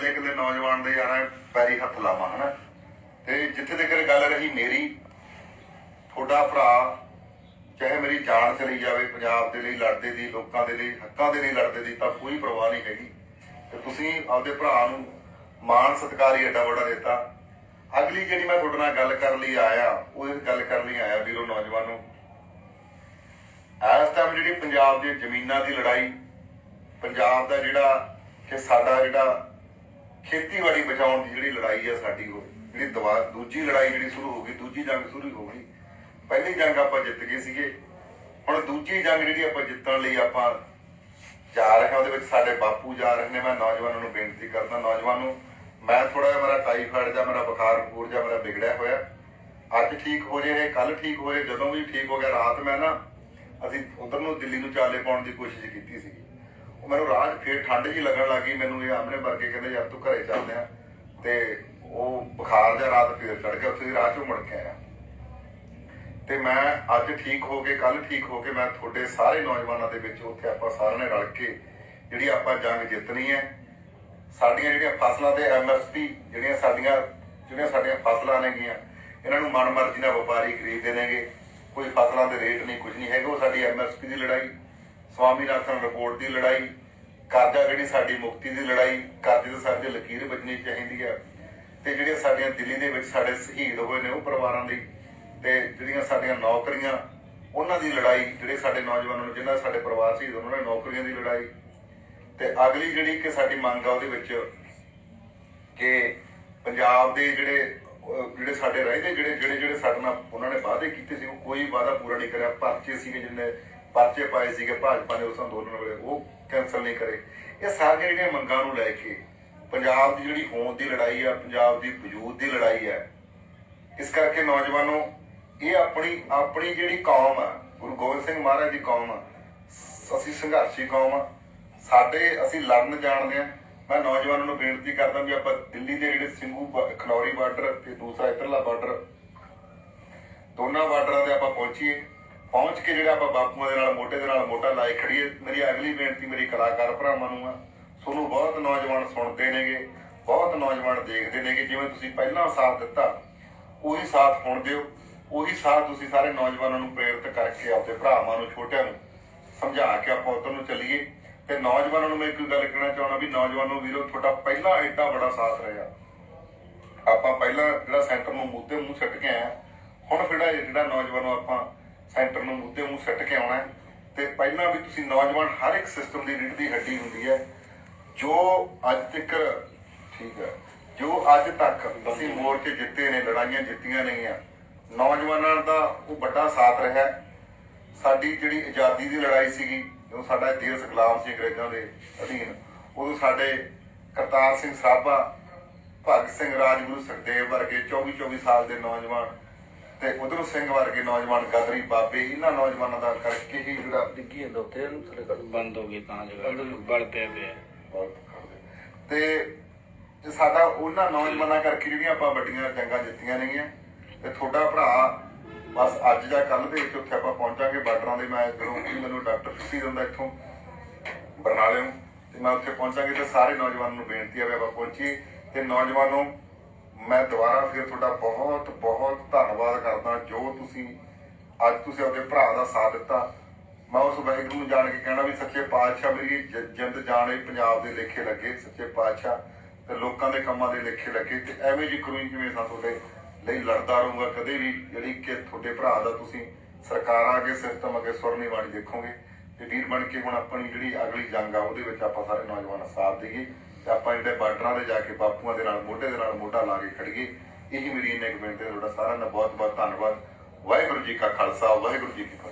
ਇਕੱਲੇ ਇਕੱਲੇ ਨੌਜਵਾਨ ਦੇ ਯਾਰਾਂ ਪੈਰੀ ਹੱਥ ਲਾਵਾਂ, ਹਨਾ? ਤੇ ਜਿੱਥੇ ਤੱਕ ਗੱਲ ਰਹੀ ਮੇਰੀ, ਤੁਹਾਡਾ ਭਰਾ ਚਾਹੇ ਮੇਰੀ ਜਾਨ ਚਲੀ ਜਾਵੇ, ਪੰਜਾਬ ਦੇ ਲਈ, ਲੜਦੇ ਦੀ, ਲੋਕਾਂ ਦੇ ਲਈ, ਹੱਕਾਂ ਦੇ ਲਈ ਲੜਦੇ ਦੀ, ਤਾਂ ਕੋਈ ਪਰਵਾਹ ਨਹੀਂ ਹੈਗੀ। ਤੇ ਤੁਸੀਂ ਆਪਦੇ ਭਰਾ ਨੂੰ ਮਾਣ ਸਤਿਕਾਰ ਹੀ ਏਡਾ ਵੱਡਾ ਦਿੱਤਾ। ਅਗਲੀ ਜਿਹੜੀ ਮੈਂ ਤੁਹਾਡੇ ਨਾਲ ਗੱਲ ਕਰਨ ਲਈ ਆਇਆ, ਉਹ ਇਸ ਗੱਲ ਕਰਨ ਲਈ ਆਇਆ ਵੀਰੋ ਨੌਜਵਾਨੋ ਇਸ ਟਾਈਮ ਜਿਹੜੀ ਪੰਜਾਬ ਦੀ ਜ਼ਮੀਨਾਂ ਦੀ ਲੜਾਈ, ਪੰਜਾਬ ਦਾ ਜਿਹੜਾ ਕਿ ਸਾਡਾ ਜਿਹੜਾ ਖੇਤੀਬਾੜੀ ਬਚਾਉਣ ਦੀ ਜਿਹੜੀ ਲੜਾਈ ਆ ਸਾਡੀ ਉਹ, ਜਿਹੜੀ ਦਵਾ, ਦੂਜੀ ਲੜਾਈ ਜਿਹੜੀ ਸ਼ੁਰੂ ਹੋ ਗਈ, ਦੂਜੀ ਜੰਗ ਸ਼ੁਰੂ ਹੋ ਗਈ। ਪਹਿਲੀ ਜੰਗ ਆਪਾਂ ਜਿੱਤ ਗਏ ਸੀਗੇ। ਹੁਣ ਦੂਜੀ ਜੰਗ ਜਿਹੜੀ ਆਪਾਂ ਜਿੱਤਣ ਲਈ ਆਪਾਂ ਜਾ ਰਹੇ ਹਾਂ, ਉਹਦੇ ਵਿੱਚ ਸਾਡੇ ਬਾਪੂ ਜਾ ਰਹੇ ਨੇ। ਮੈਂ ਨੌਜਵਾਨਾਂ ਨੂੰ ਬੇਨਤੀ ਕਰਦਾ, ਨੌਜਵਾਨ ਨੂੰ ਮੈਂ ਥੋੜਾ ਜਿਹਾ ਮੇਰਾ ਟਾਈਫਾਇਡ ਜਾਂ ਮੇਰਾ ਬੁਖਾਰ ਬੂਰ ਜਾਂ ਮੇਰਾ ਵਿਗੜਿਆ ਹੋਇਆ। ਅੱਜ ਠੀਕ ਹੋ ਜੇ ਕੱਲ ਠੀਕ ਹੋਏ ਜਦੋਂ ਵੀ ਠੀਕ ਹੋ ਗਿਆ, ਰਾਤ ਮੈਂ ਨਾ ਅਸੀਂ ਉਧਰ ਨੂੰ ਦਿੱਲੀ ਨੂੰ ਚਾਲੇ ਪਾਉਣ ਦੀ ਕੋਸ਼ਿਸ਼ ਕੀਤੀ ਸੀ ਮੈਨੂੰ ਰਾਹ 'ਚ ਫੇਰ ਠੰਡ ਜੀ ਲੱਗਣ ਲੱਗੀ ਮੈਨੂੰ ਇਹ ਆਮਨੇ ਵਰਗੇ ਕਹਿੰਦੇ ਯਾਰ ਤੂੰ ਘਰੇ ਚੱਲਦੇ ਆ ਤੇ ਉਹ ਬੁਖਾਰ ਜਿਹਾ ਰਾਤ ਫੇਰ ਚੜ ਗਿਆ, ਉੱਥੇ ਰਾਹ 'ਚੋਂ ਮੁੜ ਕੇ ਆਇਆ। ਤੇ ਮੈਂ ਅੱਜ ਠੀਕ ਹੋ ਕੇ ਕੱਲ ਠੀਕ ਹੋ ਕੇ ਮੈਂ ਤੁਹਾਡੇ ਸਾਰੇ ਨੌਜਵਾਨਾਂ ਦੇ ਵਿੱਚ ਉੱਥੇ ਆਪਾਂ ਸਾਰਿਆਂ ਨੇ ਰਲ ਕੇ ਜਿਹੜੀ ਆਪਾਂ ਜੰਗ ਜਿੱਤਣੀ ਹੈ, ਸਾਡੀਆਂ ਜਿਹੜੀਆਂ ਫਸਲਾਂ ਤੇ ਐਮਐਸਪੀ ਜਿਹੜੀਆਂ ਸਾਡੀਆਂ ਜਿਹੜੀਆਂ ਸਾਡੀਆਂ ਫਸਲਾਂ ਨੇਗੀਆਂ, ਇਹਨਾਂ ਨੂੰ ਮਨਮਰਜ਼ੀ ਨਾਲ ਵਪਾਰੀ ਖਰੀਦਦੇ ਨੇਗੇ। ਕੋਈ ਫਸਲਾਂ ਦੇ ਰੇਟ ਨਹੀਂ, ਕੁਝ ਨਹੀਂ ਹੈਗਾ, ਉਹ ਸਾਡੀ ਐਮਐਸਪੀ ਦੀ ਲੜਾਈ। ਸਵਾਮੀਨਾਥਨ ਰਿਪੋਰਟ ਦੀ ਲੜਾਈ ਕਰਜ਼ਾ ਜਿਹੜੀ ਸਾਡੀ ਮੁਕਤੀ ਦੀ ਲੜਾਈ ਕਰਜ਼ੇ ਤੋਂ ਸਾਡੇ ਲਕੀਰ ਵੱਜਣੀ ਚਾਹੀਦੀ ਹੈ ਤੇ ਜਿਹੜੀਆਂ ਸਾਡੀਆਂ ਦਿੱਲੀ ਦੇ ਵਿੱਚ ਸਾਡੇ ਸ਼ਹੀਦ ਹੋਏ ਨੇ ਉਹ ਪਰਿਵਾਰਾਂ ਦੀ ਤੇ ਜਿਹੜੀਆਂ ਸਾਡੀਆਂ ਨੌਕਰੀਆਂ, ਉਹਨਾਂ ਦੀ ਲੜਾਈ, ਜਿਹੜੇ ਸਾਡੇ ਨੌਜਵਾਨਾਂ ਨੂੰ, ਜਿਨ੍ਹਾਂ ਸਾਡੇ ਪਰਿਵਾਰ ਸ਼ਹੀਦ ਉਹਨਾਂ ਦੀ ਨੌਕਰੀਆਂ ਦੀ ਲੜਾਈ। ਤੇ ਅਗਲੀ ਜਿਹੜੀ ਕਿ ਸਾਡੀ ਮੰਗ ਆ ਉਹਦੇ ਵਿੱਚ ਕਿ ਪੰਜਾਬ ਦੇ ਜਿਹੜੇ ਜਿਹੜੇ ਸਾਡੇ ਰਹਿੰਦੇ ਜਿਹੜੇ ਜਿਹੜੇ ਜਿਹੜੇ ਸਾਡੇ ਨਾਲ ਉਹਨਾਂ ਨੇ ਵਾਅਦੇ ਕੀਤੇ ਸੀ, ਉਹ ਕੋਈ ਵਾਅਦਾ ਪੂਰਾ ਨਹੀਂ ਕਰਿਆ। ਪਰਚੇ ਸੀ ਜਿੰਨੇ ਪਰਚੇ ਪਾਏ ਸੀਗੇ, ਭਾਜਪਾ ਨੇ ਉਸ ਅੰਦੋਲਨ ਵੇਲੇ, ਉਹ ਕੈਨਸਲ ਨਹੀਂ ਕਰੇ। ਇਹ ਸਾਰੀਆਂ ਜਿਹੜੀਆਂ ਮੰਗਾਂ ਨੂੰ ਲੈ ਕੇ ਪੰਜਾਬ ਦੀ ਜਿਹੜੀ ਹੋਂਦ ਦੀ ਲੜਾਈ ਆ, ਪੰਜਾਬ ਦੀ ਵਜੂਦ ਦੀ ਲੜਾਈ ਆ, ਇਸ ਕਰਕੇ ਨੌਜਵਾਨੋ, ਇਹ ਆਪਣੀ ਆਪਣੀ ਜਿਹੜੀ ਕੌਮ ਆ, ਗੁਰੂ ਗੋਬਿੰਦ ਸਿੰਘ ਮਹਾਰਾਜ ਦੀ ਕੌਮ ਆ ਅਸੀਂ ਸੰਘਰਸ਼ੀ ਕੌਮ ਆ, ਸਾਡੇ ਅਸੀਂ ਲੜਨ ਜਾਣਦੇ ਆ। ਮੈਂ ਨੌਜਵਾਨਾਂ ਨੂੰ ਬੇਨਤੀ ਕਰਦਾ ਵੀ ਆਪਾਂ ਦਿੱਲੀ ਦੇ ਜਿਹੜੇ ਸਿੰਘੂ ਬ- ਖਨੌਰੀ ਬਾਰਡਰ ਤੇ ਦੂਸਰਾ ਇਧਰਲਾ ਬਾਰਡਰ, ਦੋਨਾਂ ਬਾਰਡਰਾਂ ਦੇ ਆਪਾਂ ਪਹੁੰਚੀਏ। ਪਹੁੰਚ ਕੇ ਜਿਹੜਾ ਆਪਾਂ ਬਾਪੂਆਂ ਦੇ ਨਾਲ, ਮੋਢੇ ਦੇ ਨਾਲ ਮੋਢਾ ਲਾਏ ਖੜੀਏ ਮੇਰੀ ਅਗਲੀ ਬੇਨਤੀ ਮੇਰੀ ਕਲਾਕਾਰ ਭਰਾਵਾਂ ਨੂੰ ਆ, ਤੁਹਾਨੂੰ ਬਹੁਤ ਨੌਜਵਾਨ ਸੁਣਦੇ ਨੇਗੇ, ਬਹੁਤ ਨੌਜਵਾਨ ਦੇਖਦੇ ਨੇਗੇ, ਜਿਵੇਂ ਤੁਸੀਂ ਪਹਿਲਾਂ ਸਾਥ ਦਿੱਤਾ, ਉਹੀ ਸਾਥ ਹੁਣ ਦਿਓ, ਉਹੀ ਸਾਥ ਤੁਸੀਂ ਸਾਰੇ ਨੌਜਵਾਨਾਂ ਨੂੰ ਪ੍ਰੇਰਿਤ ਕਰਕੇ ਆਪਣੇ ਭਰਾਵਾਂ ਨੂੰ, ਛੋਟਿਆਂ ਨੂੰ ਸਮਝਾ ਕੇ ਆਪਾਂ ਉਧਰ ਨੂੰ ਚੱਲੀਏ। ਤੇ ਨੌਜਵਾਨਾਂ ਨੂੰ ਮੈਂ ਇੱਕ ਗੱਲ ਕਹਿਣਾ ਚਾਹੁੰਦਾ ਵੀ ਨੌਜਵਾਨੋ ਵੀਰੋ, ਤੁਹਾਡਾ ਪਹਿਲਾ ਐਡਾ ਬੜਾ ਸਾਥ ਰਿਹਾ। ਆਪਾਂ ਪਹਿਲਾਂ ਜਿਹੜਾ ਸੈਂਟਰ ਨੂੰ ਮੂੰਹ ਤੇ ਮੂੰਹ ਛੱਡ ਕੇ ਆਇਆ ਹੁਣ ਫਿਰ ਜਿਹੜਾ ਜਿਹੜਾ ਨੌਜਵਾਨੋ ਆਪਾਂ ਸੈਂਟਰ ਨੂੰ ਮੂੰਹ ਤੇ ਸੱਟ ਕੇ ਆਉਣਾ ਤੇ ਪਹਿਲਾਂ ਵੀ ਤੁਸੀਂ ਨੌਜਵਾਨ ਹਰ ਇੱਕ ਸਿਸਟਮ ਦੀ ਰੀੜ ਦੀ ਹੱਡੀ ਹੁੰਦੀ ਹੈ, ਜੋ ਅੱਜ ਤੱਕ, ਠੀਕ ਹੈ, ਜੋ ਅੱਜ ਤੱਕ ਅਸੀਂ ਮੋਰਚੇ ਜਿੱਤੇ ਨੇ, ਲੜਾਈਆਂ ਜਿੱਤੀਆਂ ਨੇਗੀਆਂ ਨੌਜਵਾਨਾਂ ਦਾ ਉਹ ਵੱਡਾ ਸਾਥ ਰਿਹਾ ਸਾਡੀ ਜਿਹੜੀ ਆਜ਼ਾਦੀ ਦੀ ਲੜਾਈ ਸੀਗੀ ਜਦੋਂ ਸਾਡਾ ਦੇਸ਼ ਗੁਲਾਮ ਸੀ ਅੰਗਰੇਜ਼ਾਂ ਦੇ ਅਧੀਨ, ਉਦੋਂ ਸਾਡੇ ਕਰਤਾਰ ਸਿੰਘ ਸਾਬਾ, ਭਗਤ ਸਿੰਘ ਰਾਜਗੁਰੂ ਸੁਖਦੇਵ ਵਰਗੇ 24 24 ਸਾਲ ਦੇ ਨੌਜਵਾਨ ਤੇ ਉਧਰ ਸਿੰਘ ਵਰਗੇ ਨੌਜਵਾਨ ਗਦਰੀ ਬਾਬੇ ਇਹਨਾਂ ਨੌਜਵਾਨਾਂ ਦਾ ਕਰਕੇ ਹੀ ਜਿਹੜਾ ਡਿੱਗੀ ਜਾਂਦਾ ਉੱਥੇ ਇਹਨੂੰ ਥੱਲੇ ਕੱਢ ਬੰਦ ਹੋ ਗਈ ਤਾਂ ਜਗ੍ਹਾ। ਬਲ ਪਿਆ ਪਿਆ। ਤੇ ਸਾਡਾ ਉਹਨਾਂ ਨੌਜਵਾਨਾਂ ਕਰਕੇ ਜਿਹੜੀਆਂ ਆਪਾਂ ਵੱਡੀਆਂ ਜੰਗਾਂ ਜਿੱਤੀਆਂ ਨੇਗੀਆਂ ਤੇ ਤੁਹਾਡਾ ਭਰਾ ਬਸ ਅੱਜ ਜਾਂ ਕੱਲ ਦੇ ਵਿੱਚ ਉੱਥੇ ਆਪਾਂ ਪਹੁੰਚਾਂਗੇ ਬਾਰਡਰਾਂ ਦੇ ਮੈਂ ਵੀ ਮੈਨੂੰ ਡਾਕਟਰ ਛੁੱਟੀ ਦਿੰਦਾ ਇੱਥੋਂ ਬਰਨਾਲੇ ਨੂੰ ਤੇ ਮੈਂ ਉੱਥੇ ਪਹੁੰਚਾਂਗੇ ਤੇ ਸਾਰੇ ਨੌਜਵਾਨਾਂ ਨੂੰ ਬੇਨਤੀ ਹੈ ਵੀ ਆਪਾਂ ਪਹੁੰਚੀਏ ਤੇ ਨੌਜਵਾਨੋ ਮੈਂ ਦੁਬਾਰਾ ਫਿਰ ਤੁਹਾਡਾ ਬਹੁਤ ਬਹੁਤ ਧੰਨਵਾਦ ਕਰਦਾ ਜੋ ਤੁਸੀਂ ਅੱਜ ਤੁਸੀਂ ਆਪਣੇ ਭਰਾ ਦਾ ਸਾਥ ਦਿੱਤਾ। ਮੈਂ ਉਸ ਵਾਹਿਗੁਰੂ ਨੂੰ ਜਾਣ ਕੇ ਕਹਿਣਾ ਵੀ ਸੱਚੇ ਪਾਤਸ਼ਾਹ ਮੇਰੀ ਜਿੰਦ ਜਾਣੇ ਪੰਜਾਬ ਦੇ ਲੇਖੇ ਲੱਗੇ, ਸੱਚੇ ਪਾਤਸ਼ਾਹ ਤੇ ਲੋਕਾਂ ਦੇ ਕੰਮਾਂ ਦੇ ਲੇਖੇ ਲੱਗੇ ਤੇ ਐਵੇਂ ਜੀ ਕਰੂੰ ਜਿਵੇਂ ਸਾਂ ਤੁਹਾਡੇ ਲਈ ਲੜਦਾ ਰਹੂੰਗਾ, ਕਦੇ ਵੀ ਜਿਹੜੀ ਕਿ ਤੁਹਾਡੇ ਭਰਾ ਦਾ ਤੁਸੀਂ ਸਰਕਾਰਾਂ ਅੱਗੇ ਸਿਸਟਮ ਅੱਗੇ ਸੁਰਨੀ ਬਾਣੀ ਦੇਖੋਗੇ। ਤੇ ਵੀਰ ਬਣ ਕੇ ਹੁਣ ਆਪਣੀ ਜਿਹੜੀ ਅਗਲੀ ਜੰਗ ਆ, ਉਹਦੇ ਵਿੱਚ ਆਪਾਂ ਸਾਰੇ ਨੌਜਵਾਨ ਸਾਥ ਦੇਈਏ। ਤੇ ਆਪਾਂ ਜਿਹੜੇ ਬਾਰਡਰਾਂ ਦੇ ਜਾ ਕੇ ਬਾਪੂਆਂ ਦੇ ਨਾਲ, ਮੋਢੇ ਦੇ ਨਾਲ ਮੋਢਾ ਲਾ ਕੇ ਖੜੀਏ ਇਹੀ ਮੇਰੀ ਇੰਨੇ ਕਮੈਂਟ ਹੈ ਤੁਹਾਡਾ ਸਾਰਿਆਂ ਦਾ ਬਹੁਤ ਬਹੁਤ ਧੰਨਵਾਦ। ਵਾਹਿਗੁਰੂ ਜੀ ਕਾ ਖਾਲਸਾ, ਵਾਹਿਗੁਰੂ ਜੀ ਕੀ ਫਤਿਹ।